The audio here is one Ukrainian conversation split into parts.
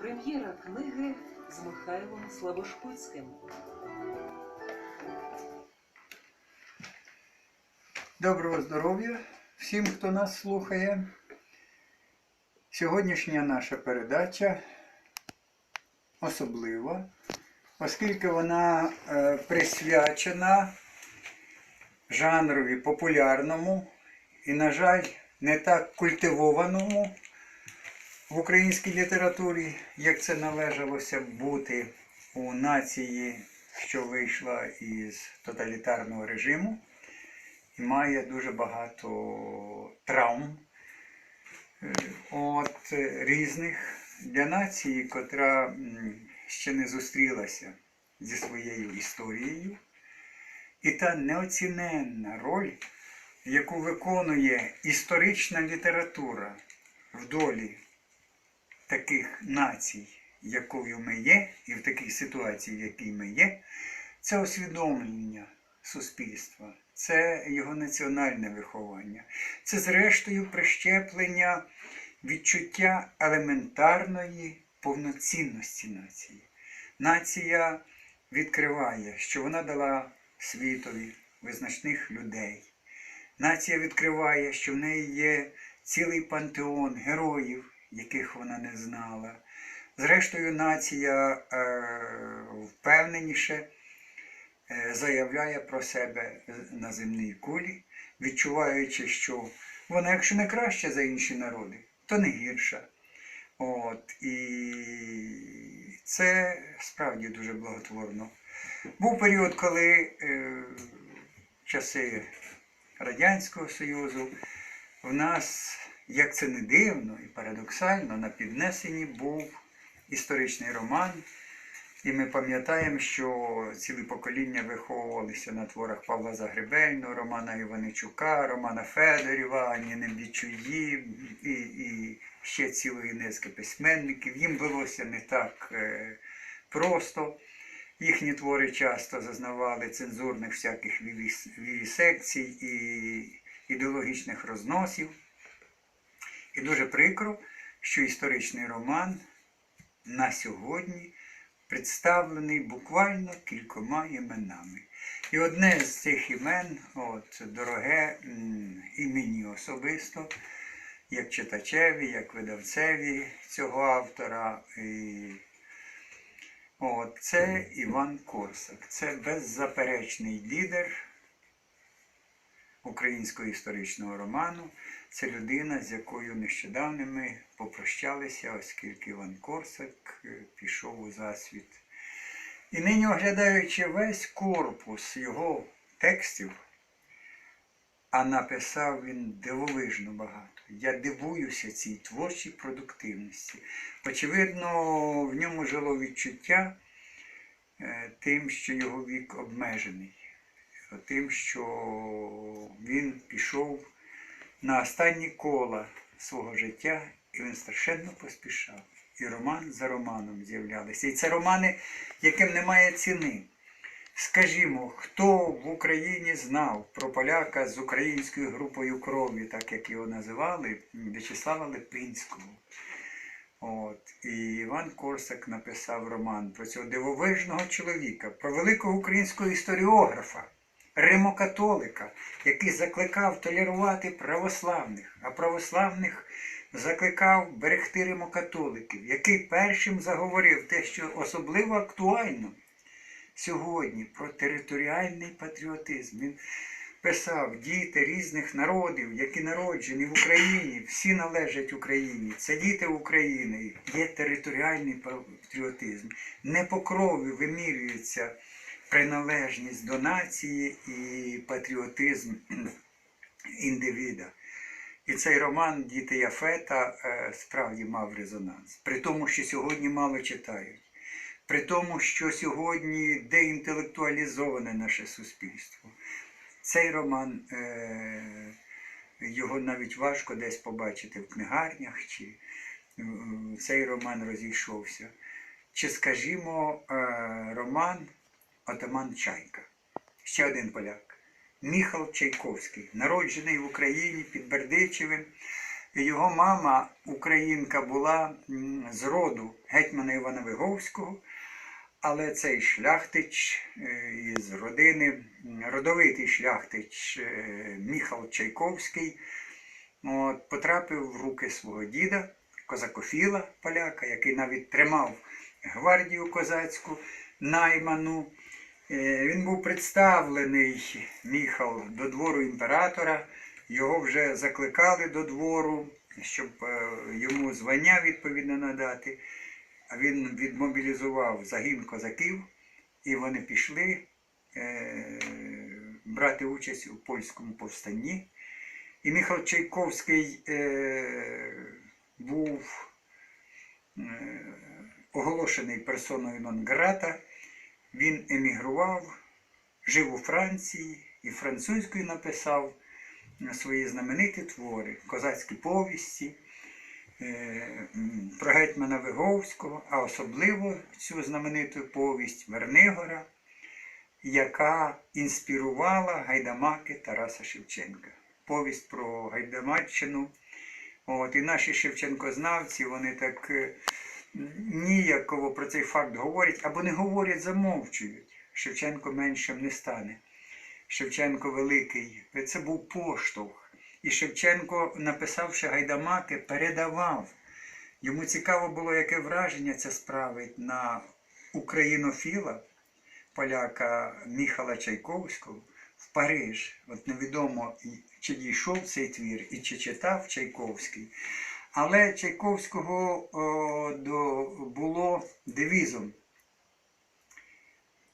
Прем'єра книги з Михайлом Славошкуцьким. Доброго здоров'я всім, хто нас слухає. Сьогоднішня наша передача особлива, оскільки вона е, присвячена жанрові популярному і, на жаль, не так культивованому в українській літературі, як це належалося бути у нації, що вийшла із тоталітарного режиму і має дуже багато травм е, от, е, різних для нації, котра ще не зустрілася зі своєю історією. І та неоціненна роль, яку виконує історична література в долі таких націй, якою ми є, і в такій ситуації, в якій ми є, це усвідомлення суспільства, це його національне виховання, це, зрештою, прищеплення відчуття елементарної повноцінності нації. Нація відкриває, що вона дала світові визначних людей. Нація відкриває, що в неї є цілий пантеон героїв, яких вона не знала. Зрештою, нація е, впевненіше е, заявляє про себе на земній кулі, відчуваючи, що вона, якщо не краща за інші народи, то не гірша. От, і це справді дуже благотворно. Був період, коли е, часи Радянського Союзу в нас, як це не дивно і парадоксально, на піднесенні був історичний роман. І ми пам'ятаємо, що цілі покоління виховувалися на творах Павла Загребельного, Романа Іваничука, Романа Федорєва, Ніни Бічуї і, і ще цілої низки письменників. Їм велося не так е, просто. Їхні твори часто зазнавали цензурних всяких вівіс- вівісекцій і ідеологічних розносів. І дуже прикро, що історичний роман на сьогодні представлений буквально кількома іменами. І одне з цих імен, от, дороге і мені особисто, як читачеві, як видавцеві цього автора. І, от, це Іван Корсак. Це беззаперечний лідер українського історичного роману. Це людина, з якою нещодавно ми попрощалися, оскільки Іван Корсак е, пішов у засвіт. І нині, оглядаючи весь корпус його текстів, а написав він дивовижно багато. Я дивуюся цій творчій продуктивності. Очевидно, в ньому жило відчуття е, тим, що його вік обмежений, тим, що він пішов на останні кола свого життя, і він страшенно поспішав. І роман за романом з'являлися. І це романи, яким немає ціни. Скажімо, хто в Україні знав про поляка з українською групою крові, так як його називали, В'ячеслава Липинського. От. І Іван Корсак написав роман про цього дивовижного чоловіка, про великого українського історіографа, римокатолика, який закликав толерувати православних, а православних закликав берегти римокатоликів, який першим заговорив те, що особливо актуально сьогодні про територіальний патріотизм. Він писав діти різних народів, які народжені в Україні, всі належать Україні. Це діти України, є територіальний патріотизм. Не по крові вимірюється приналежність до нації і патріотизм індивіда. І цей роман Діти Яфета е, справді мав резонанс. При тому, що сьогодні мало читають, при тому, що сьогодні деінтелектуалізоване наше суспільство. Цей роман, е, його навіть важко десь побачити в книгарнях, чи е, цей роман розійшовся. Чи, скажімо, роман Отаман Чайка. Ще один поляк. Міхал Чайковський, народжений в Україні під Бердичевим, його мама, українка, була з роду гетьмана Івана Виговського, але цей шляхтич е, із родини, родовитий шляхтич е, Міхал Чайковський, от, потрапив в руки свого діда, козакофіла поляка, який навіть тримав гвардію козацьку найману. Е, Він був представлений Міхал до двору імператора. Його вже закликали до двору, щоб е, йому звання відповідно надати. А він відмобілізував загін козаків, і вони пішли е, брати участь у польському повстанні. І Міхал Чайковський був оголошений персоною нон-грата. Він емігрував, жив у Франції і французькою написав свої знамениті твори, козацькі повісті е, про гетьмана Виговського, а особливо цю знамениту повість Вернигора, яка інспірувала гайдамаки Тараса Шевченка. Повість про Гайдамаччину. От, і наші Шевченкознавці, вони так е, ніяково про цей факт говорять, або не говорять, замовчують. Шевченко меншим не стане. Шевченко великий. Це був поштовх. І Шевченко, написавши гайдамаки, передавав. Йому цікаво було, яке враження це справить на українофіла, поляка Міхала Чайковського в Париж. От невідомо, чи дійшов цей твір і чи читав Чайковський. Але Чайковського було девізом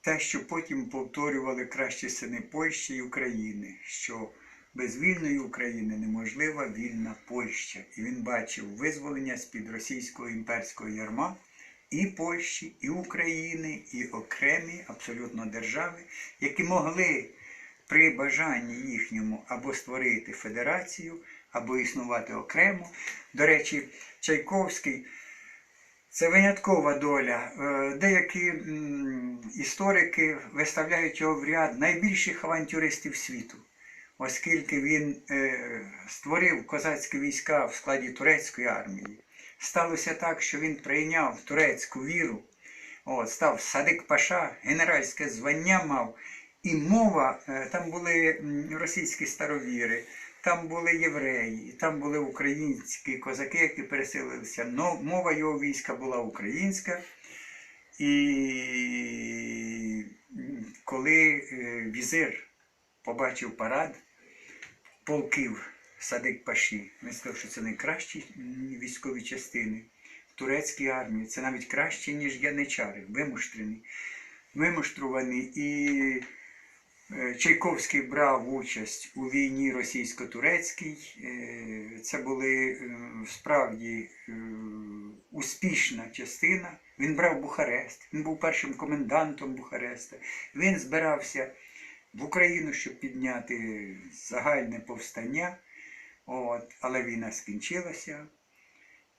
те, що потім повторювали кращі сини Польщі і України, що без вільної України неможлива вільна Польща. І він бачив визволення з-під російського імперського ярма і Польщі, і України, і окремі абсолютно держави, які могли при бажанні їхньому або створити федерацію, або існувати окремо. До речі, Чайковський це виняткова доля. Е, Деякі історики виставляють його в ряд найбільших авантюристів світу, оскільки він е, створив козацькі війська в складі турецької армії. Сталося так, що він прийняв турецьку віру, от, став Садик Паша, генеральське звання мав. І мова, е, там були російські старовіри, там були євреї, там були українські козаки, які переселилися. Но мова його війська була українська. І коли е, візир побачив парад полків Садик Паші, він сказав, що це найкращі військові частини в турецькій армії. Це навіть краще, ніж яничари, вимуштрені, вимуштрувані. І Чайковський брав участь у війні російсько-турецькій. Е, Це були е, справді е, успішна частина. Він брав Бухарест, він був першим комендантом Бухареста. Він збирався в Україну, щоб підняти загальне повстання. От, але війна скінчилася,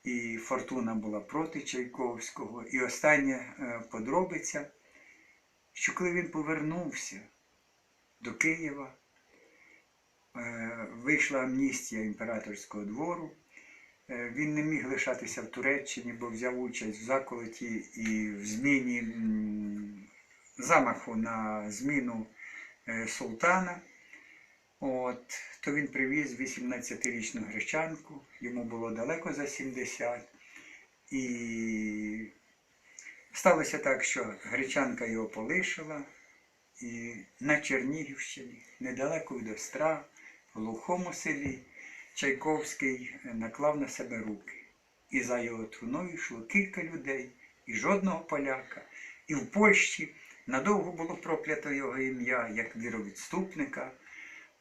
і фортуна була проти Чайковського. І остання е, подробиця, що коли він повернувся до Києва, е, вийшла амністія імператорського двору. Е, Він не міг лишатися в Туреччині, бо взяв участь в заколоті і в зміні замаху на зміну е, султана. От, то він привіз 18-річну гречанку, йому було далеко за 70. І сталося так, що гречанка його полишила, і на Чернігівщині, недалеко від Остра, в глухому селі, Чайковський наклав на себе руки. І за його труною йшло кілька людей, і жодного поляка. І в Польщі надовго було проклято його ім'я як віровідступника.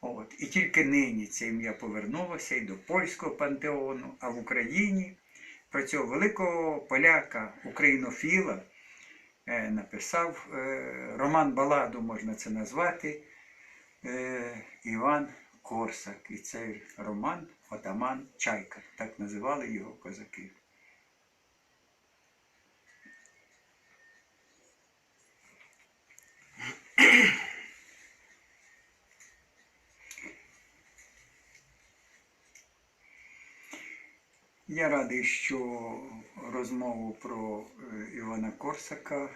От. І тільки нині це ім'я повернулося і до польського пантеону, а в Україні про цього великого поляка, українофіла, е, написав е, роман баладу, можна це назвати, е, Іван Корсак. І цей роман Отаман Чайка. Так називали його козаки. Я радий, що розмову про е, Івана Корсака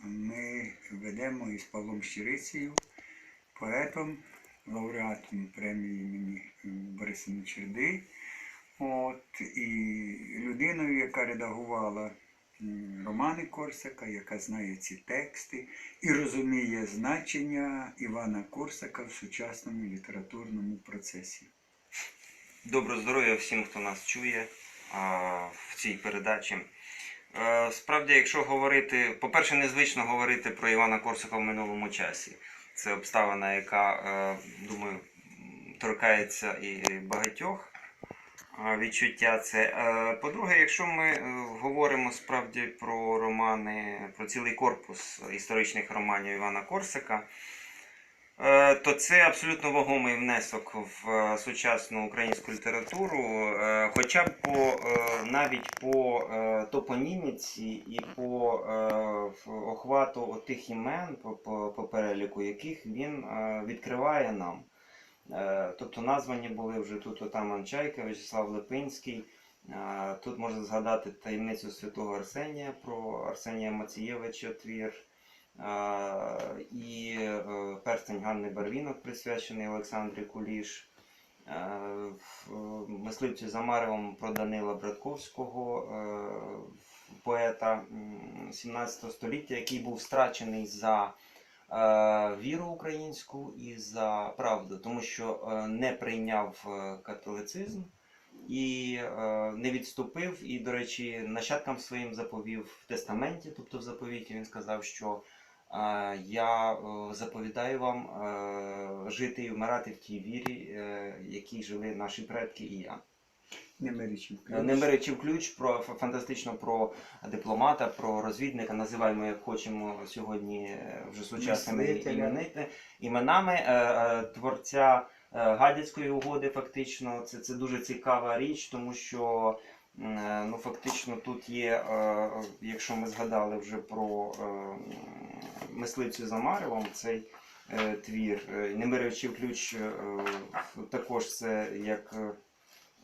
ми ведемо із Павлом Щирицею, поетом, лауреатом премії імені Борисовни Черди. От, і людиною, яка редагувала романи Корсака, яка знає ці тексти і розуміє значення Івана Корсака в сучасному літературному процесі. Доброго здоров'я всім, хто нас чує в цій передачі. Е, Справді, якщо говорити, по-перше, незвично говорити про Івана Корсака в минулому часі. Це обставина, яка, е, думаю, торкається і багатьох відчуття. Це. Е, По-друге, якщо ми е, говоримо справді про романи, про цілий корпус історичних романів Івана Корсака, Е, то це абсолютно вагомий внесок в е, сучасну українську літературу, е, хоча б по е, навіть по е, топоніміці і по е, охвату тих імен, по, по, по переліку яких він е, відкриває нам. Е, Тобто названі були вже тут Отаман Чайка, В'ячеслав Липинський. Е, Тут можна згадати таємницю святого Арсенія про Арсенія Мацієвича твір. Е, і е, перстень Ганни Барвінок, присвячений Олександрі Куліш. Е, Мисливці за Маревом про Данила Братковського, е, поета м, 17 століття, який був страчений за е, віру українську і за правду, тому що е, не прийняв е, католицизм і е, не відступив. І, до речі, нащадкам своїм заповів в тестаменті, тобто в заповіті, він сказав, що е, я е, заповідаю вам е, жити і вмирати в тій вірі, е, якій жили наші предки і я. Немиричів Е, Не беречи ключ про фантастично про дипломата, про розвідника, називаємо як хочемо сьогодні вже сучасними іменити, іменами творця Гадяцької угоди. Фактично, це, це дуже цікава річ, тому що ну, фактично тут є, е, якщо ми згадали вже про е, мисливцю за Маревом, цей е, твір, е, Немирячий ключ е, також це як. е,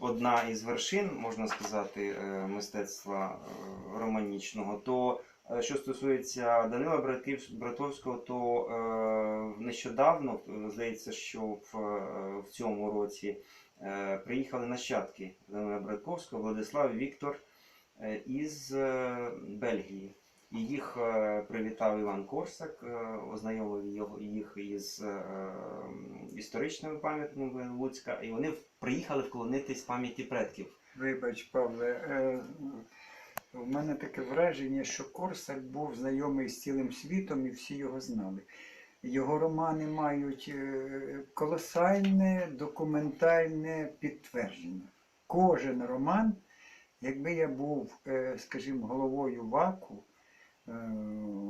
одна із вершин, можна сказати, е, мистецтва е, романічного, то е, що стосується Данила Братовського, то е, нещодавно, е, здається, що в, е, цьому році е, приїхали нащадки Данила Братковського, Владислав Віктор е, із е, Бельгії. І їх е, привітав Іван Корсак, е, ознайомив його, їх із е, історичними пам'ятниками Луцька, і вони приїхали вклонитись пам'яті предків. Вибач, Павле, е, в мене таке враження, що Корсак був знайомий з цілим світом і всі його знали. Його романи мають е, колосальне документальне підтвердження. Кожен роман, якби я був, е, скажімо, головою ВАКу е,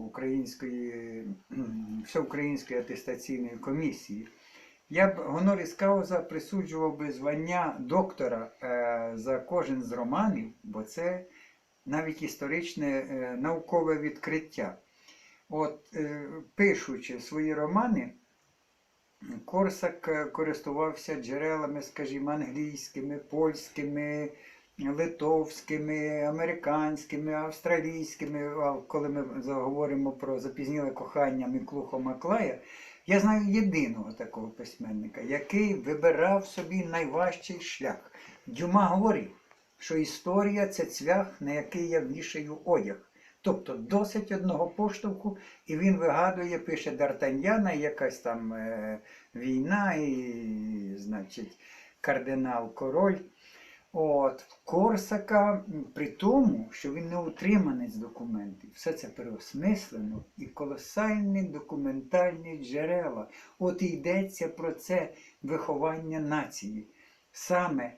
Української, Всеукраїнської атестаційної комісії, я б гоноріс Кауза присуджував би звання доктора за кожен з романів, бо це навіть історичне наукове відкриття. От, е, пишучи свої романи, Корсак е, користувався джерелами, скажімо, англійськими, польськими, литовськими, американськими, австралійськими. А коли ми заговоримо про запізніле кохання Міклухо Маклая, я знаю єдиного такого письменника, який вибирав собі найважчий шлях. Дюма говорив, що історія це цвях, на який я вішаю одяг. Тобто досить одного поштовху, і він вигадує, пише Д'Артаньяна, якась там е, війна, і, значить, кардинал король. От, Корсака, при тому, що він не утриманець документів, все це переосмислено і колосальні документальні джерела. От і йдеться про це виховання нації. Саме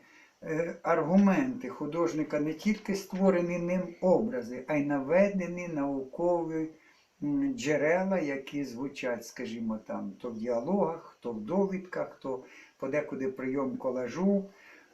аргументи художника не тільки створені ним образи, а й наведені наукові джерела, які звучать, скажімо, там, то в діалогах, то в довідках, то подекуди прийом колажу.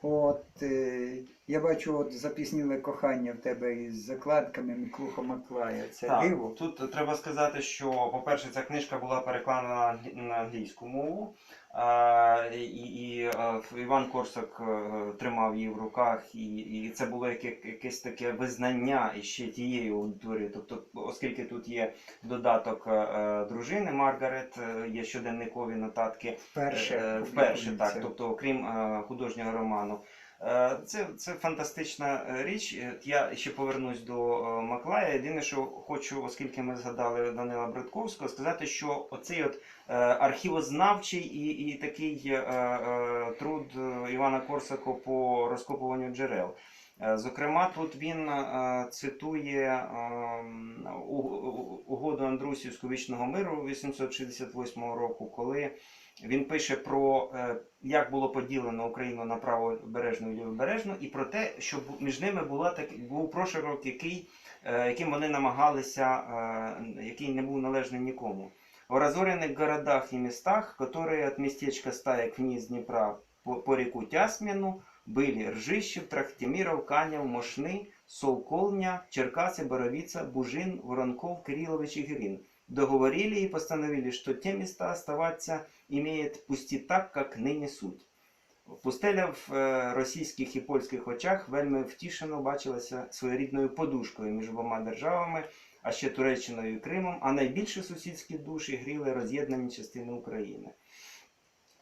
От, е, Я бачу, от запізніле кохання в тебе із закладками Миклухо Маклая. Це Так, диво. Тут треба сказати, що, по-перше, ця книжка була перекладена на англійську мову. А, і, і е, Іван Корсак е, тримав її в руках, і, і це було яке, якесь таке визнання іще тієї аудиторії. Тобто, оскільки тут є додаток е, дружини Маргарет, є щоденникові нотатки, Вперше. Вперше, так. Тобто, окрім художнього роману. Е, Це, це фантастична е, річ. Е, Я ще повернусь до Маклая. Єдине, що хочу, оскільки ми згадали Данила Братковського, сказати, що оцей от архівознавчий і, і такий труд Івана Корсако по розкопуванню джерел. Е, Зокрема, тут він е, цитує ем, у- у- угоду Андрусівську вічного миру 868 року, коли він пише про е, як було поділено Україну на правобережну і лівобережну, і про те, що між ними була так, був прошарок, який, яким вони намагалися, який не був належний нікому. В разоренных городах и местах, которые от местечка Стаек вниз Днепра по, по реку Тясмину, были Ржищев, Трахтимиров, Канев, Мошны, Солколня, Черкасы, Боровица, Бужин, Воронков, Кириллович и Гирин. Договорили и постановили, что те места оставаться имеет пусти так, как нині суть. Пустеля в е, російських і польських очах вельми втішено бачилася своєрідною подушкою між обома державами, а ще Туреччиною і Кримом, а найбільше сусідські душі гріли роз'єднані частини України.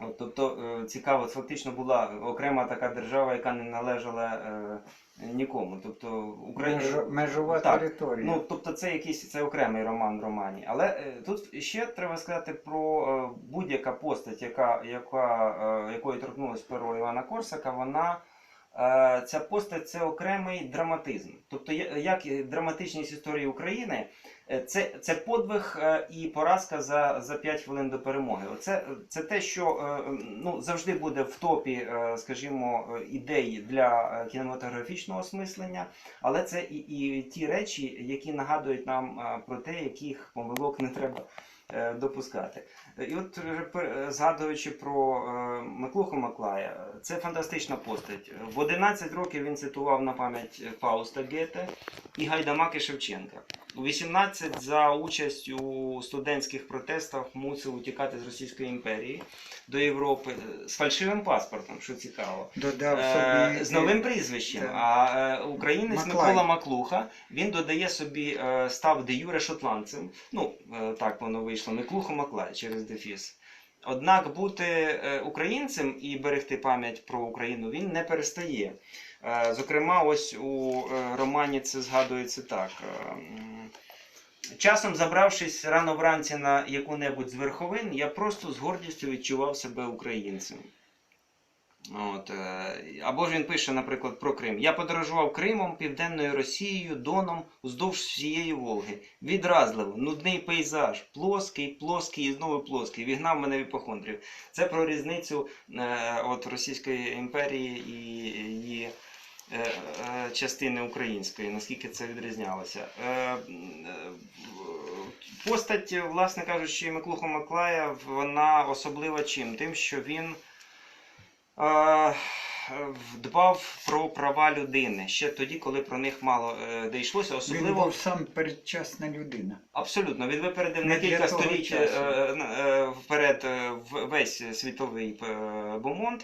От, тобто е, цікаво, фактично була окрема така держава, яка не належала е, нікому. Тобто Україна Меж- Межова Так, територія. Ну, тобто це якийсь це окремий роман в романі. Але е, тут ще треба сказати про е, будь-яка постать, яка, яка, е, якої торкнулось перо Івана Корсака, вона. е, Ця постать це окремий драматизм. Тобто, як драматичність історії України, е, це, це подвиг е, і поразка за, за 5 хвилин до перемоги. Оце це те, що е, ну, завжди буде в топі, е, скажімо, е, ідей для е, кінематографічного осмислення. Але це і, і ті речі, які нагадують нам про те, яких помилок не треба е, допускати. І от е, е, згадуючи про е, Миклуху Маклая, е, це фантастична постать. В 11 років він цитував на пам'ять Фауста Гете і Гайдамаки Шевченка. У 18 за участь у студентських протестах мусив утікати з Російської імперії до Європи е, з фальшивим паспортом, що цікаво. Додав Е, собі з новим прізвищем. Так. А е, українець Маклай. Микола Маклуха він додає собі, е, став де юре шотландцем. Ну, е, так воно вийшло. Миклуха Маклай через дефіс. Однак бути е, українцем і берегти пам'ять про Україну він не перестає. Е, Зокрема, ось у е, романі це згадується так. Часом, забравшись рано вранці на яку-небудь з верховин, я просто з гордістю відчував себе українцем. От, е, або ж він пише, наприклад, про Крим. Я подорожував Кримом, Південною Росією, Доном уздовж всієї Волги. Відразливо, нудний пейзаж, плоский, плоский і знову плоский. Вігнав мене в іпохондрів. Це про різницю е, от Російської імперії і її е, е, частини української, наскільки це відрізнялося. Е, е, Постать, власне кажучи, Миклухо Маклая, вона особлива чим? Тим, що він дбав про права людини ще тоді, коли про них мало е, де йшлося. Він був сам передчасна людина. Абсолютно, він випередив Не на кілька століть е, е, вперед е, весь світовий е, бомонд,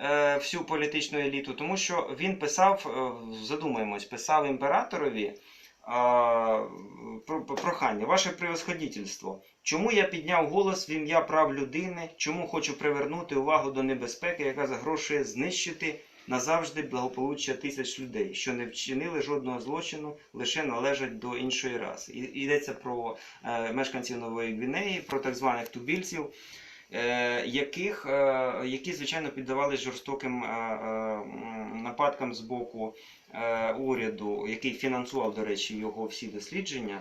е, всю політичну еліту, тому що він писав, е, задумаємось, писав імператорові е, прохання, ваше превосходительство. Чому я підняв голос в ім'я прав людини? Чому хочу привернути увагу до небезпеки, яка загрошує знищити назавжди благополуччя тисяч людей, що не вчинили жодного злочину, лише належать до іншої раси. І йдеться про е, мешканців Нової Гвінеї, про так званих тубільців, яких, е, які, звичайно, піддавались жорстоким е, е, нападкам з боку е, уряду, який фінансував, до речі, його всі дослідження.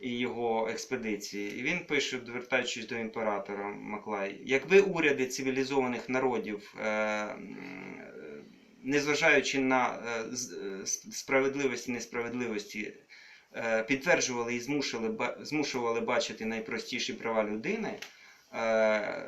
І його експедиції. І він пише, звертаючись до імператора Маклай, якби уряди цивілізованих народів, е, незважаючи на е, е, справедливості і несправедливості, е, підтверджували і змушували бачити найпростіші права людини, е,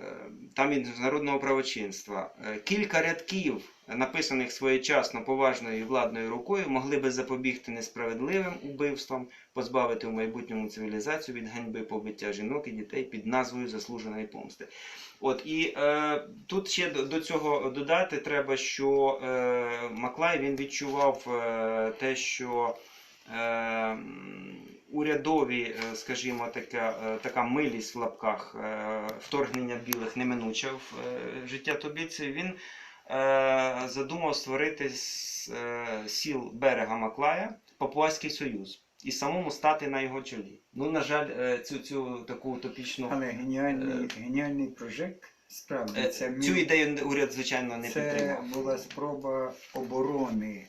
від міжнародного правочинства. Е, Кілька рядків, написаних своєчасно поважною владною рукою, могли би запобігти несправедливим убивствам, позбавити в майбутньому цивілізацію від ганьби побиття жінок і дітей під назвою заслуженої помсти. От і е, тут ще до, цього додати треба, що е, Маклай він відчував е, те, що е, урядові, е, скажімо, така, е, така милість в лапках е, вторгнення білих неминуче в життя Тобіці, він задумав створити з сіл берега Маклая Папуаський Союз і самому стати на його чолі. Ну, на жаль, цю, цю таку утопічну Але геніальний, геніальний прожект, справді, це цю ідею уряд, звичайно, не Це підтримав. була спроба оборони,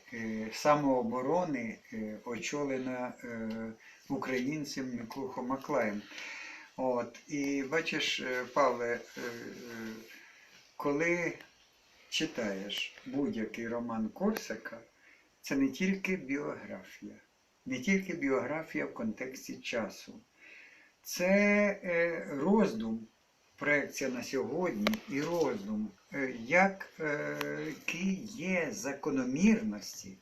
самооборони, очолена українцем Миклухом Маклаєм. От, і бачиш, е, Павле, е, е, коли читаєш будь-який роман Корсака, це не тільки біографія, не тільки біографія в контексті часу. Це роздум, проекція на сьогодні і роздум, які є закономірності,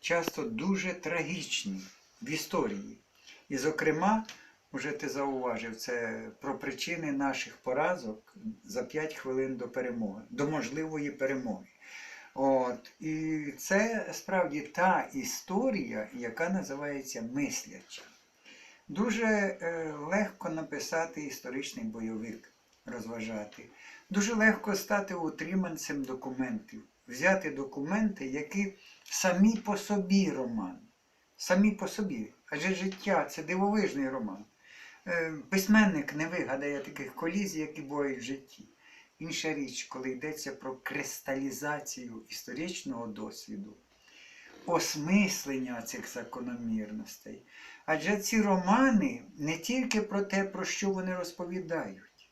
часто дуже трагічні в історії. І, зокрема, вже ти зауважив це про причини наших поразок за 5 хвилин до перемоги, до можливої перемоги. От, і це справді та історія, яка називається мисляча. Дуже е, легко написати історичний бойовик, розважати. Дуже легко стати утриманцем документів, взяти документи, які самі по собі роман. Самі по собі. Адже життя це дивовижний роман. Е, Письменник не вигадає таких колізій, які бувають в житті. Інша річ, коли йдеться про кристалізацію історичного досвіду, осмислення цих закономірностей. Адже ці романи не тільки про те, про що вони розповідають,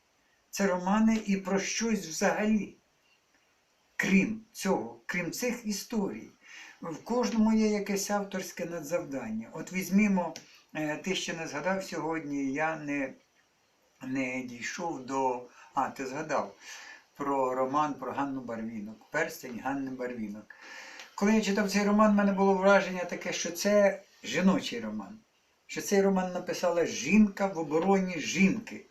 це романи і про щось взагалі. Крім цього, крім цих історій. В кожному є якесь авторське надзавдання. От візьмімо, е, ти ще не згадав сьогодні, я не, не дійшов до. А, ти згадав про роман про Ганну Барвінок, перстень Ганни Барвінок. Коли я читав цей роман, в мене було враження таке, що це жіночий роман. Що цей роман написала жінка в обороні жінки.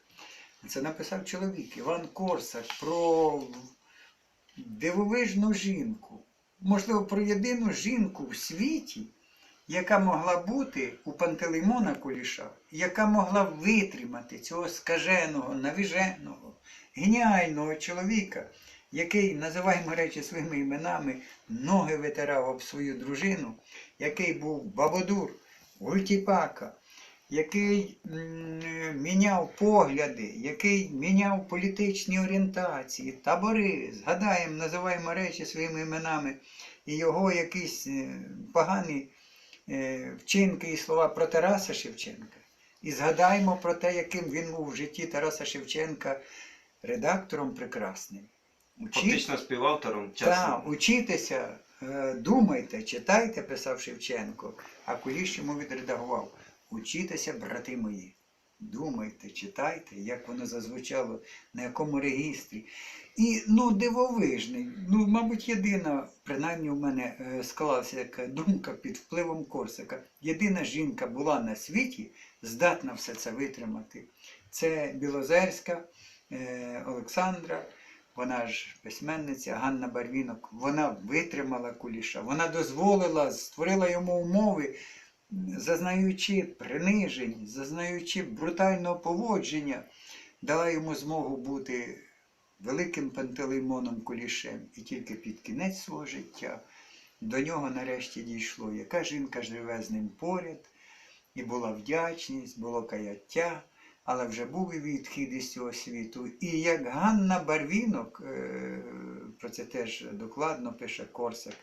Це написав чоловік Іван Корсак про дивовижну жінку. Можливо, про єдину жінку в світі, яка могла бути у Пантелеймона Куліша, яка могла витримати цього скаженого, навіженого, геніального чоловіка, який, називаємо речі своїми іменами, ноги витирав об свою дружину, який був Бабодур, Гультіпака, який міняв погляди, який міняв політичні орієнтації, табори, згадаємо, називаємо речі своїми іменами, і його якісь е, погані е, вчинки і слова про Тараса Шевченка. І згадаємо про те, яким він був в житті Тараса Шевченка редактором прекрасним. Фактично співавтором так, часу. учітеся, е, думайте, читайте, писав Шевченко, а Куліш йому відредагував. Учітеся, брати мої. Думайте, читайте, як воно зазвучало, на якому регістрі. І ну, дивовижний. Ну, мабуть, єдина, принаймні в мене е, склалася така думка під впливом Корсака. Єдина жінка була на світі, здатна все це витримати. Це Білозерська е, Олександра. Вона ж письменниця Ганна Барвінок, вона витримала куліша, вона дозволила, створила йому умови, зазнаючи принижень, зазнаючи брутального поводження, дала йому змогу бути великим пантелеймоном кулішем. І тільки під кінець свого життя до нього нарешті дійшло, яка жінка живе з ним поряд, і була вдячність, було каяття але вже був і відхід із цього світу. І як Ганна Барвінок, е, про це теж докладно пише Корсак,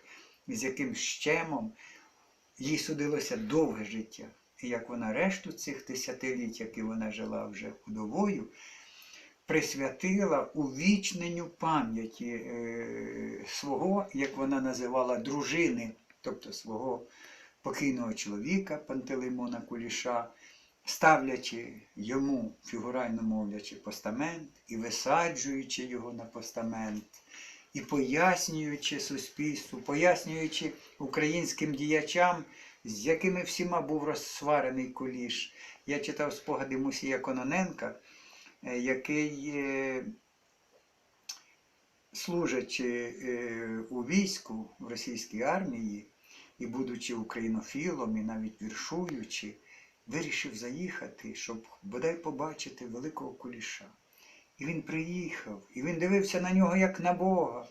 з яким щемом їй судилося довге життя. І як вона решту цих десятиліть, які вона жила вже удовою, присвятила увічненню пам'яті е, свого, як вона називала, дружини, тобто свого покійного чоловіка Пантелеймона Куліша, ставлячи йому, фігурально мовлячи, постамент і висаджуючи його на постамент, і пояснюючи суспільству, пояснюючи українським діячам, з якими всіма був розсварений куліш. Я читав спогади Мусія Кононенка, е, який, е, служачи е, у війську в російській армії і будучи українофілом, і навіть віршуючи, вирішив заїхати, щоб бодай побачити великого куліша. І він приїхав, і він дивився на нього як на Бога,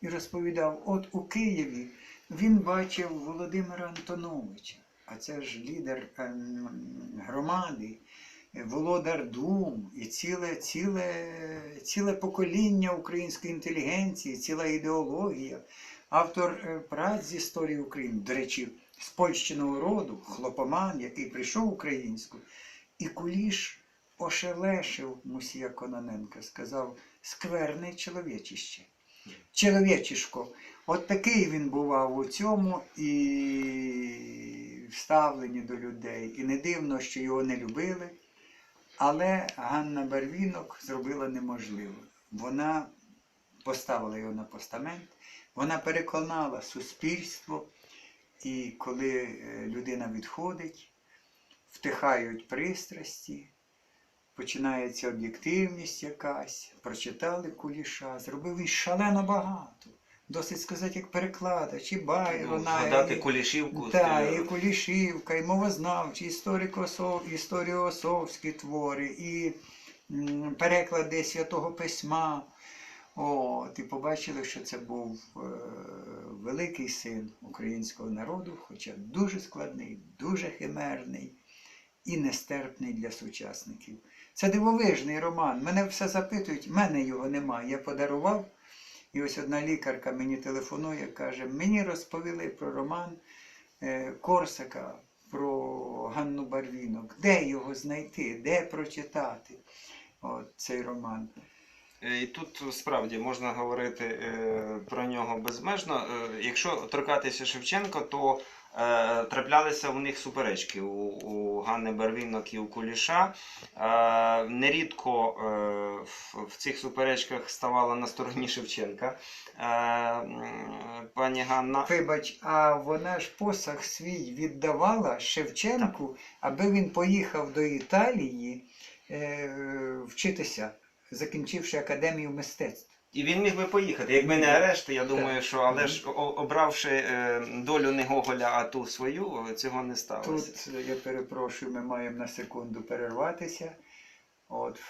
і розповідав: от у Києві він бачив Володимира Антоновича, а це ж лідер ем, громади, володар дум і ціле, ціле, ціле покоління української інтелігенції, ціла ідеологія, автор е, праць з історії України, до речі, з польщиного роду, хлопоман, який прийшов українську, і куліш ошелешив Мусія Кононенка, сказав, скверне чоловічище. Чоловічишко. От такий він бував у цьому і вставленні до людей. І не дивно, що його не любили. Але Ганна Барвінок зробила неможливе. Вона поставила його на постамент, вона переконала суспільство, і коли е, людина відходить, втихають пристрасті, починається об'єктивність якась, прочитали куліша, зробив він шалено багато. Досить сказати, як перекладач, і Ну, Байрона, Згадати і- Кулішівку. так, і Кулішівка, і мовознавчі, історіосовські твори, і м, переклади Святого Письма. От, і побачили, що це був е, великий син українського народу, хоча дуже складний, дуже химерний і нестерпний для сучасників. Це дивовижний роман. Мене все запитують, мене його немає. Я подарував. І ось одна лікарка мені телефонує, каже, мені розповіли про роман е, Корсака, про Ганну Барвінок. Де його знайти, де прочитати От, цей роман. Е, І тут справді можна говорити е, про нього безмежно. Е, якщо торкатися Шевченка, то траплялися у них суперечки у, у Ганни Барвінок і у Куліша. Нерідко в, в цих суперечках ставала на стороні Шевченка пані Ганна. Вибач, а вона ж посаг свій віддавала Шевченку, аби він поїхав до Італії вчитися, закінчивши академію мистецтв. І він міг би поїхати. Якби не арешти, я думаю, що але ж обравши е, долю не Гоголя, а ту свою, цього не сталося. Тут я перепрошую, ми маємо на секунду перерватися. От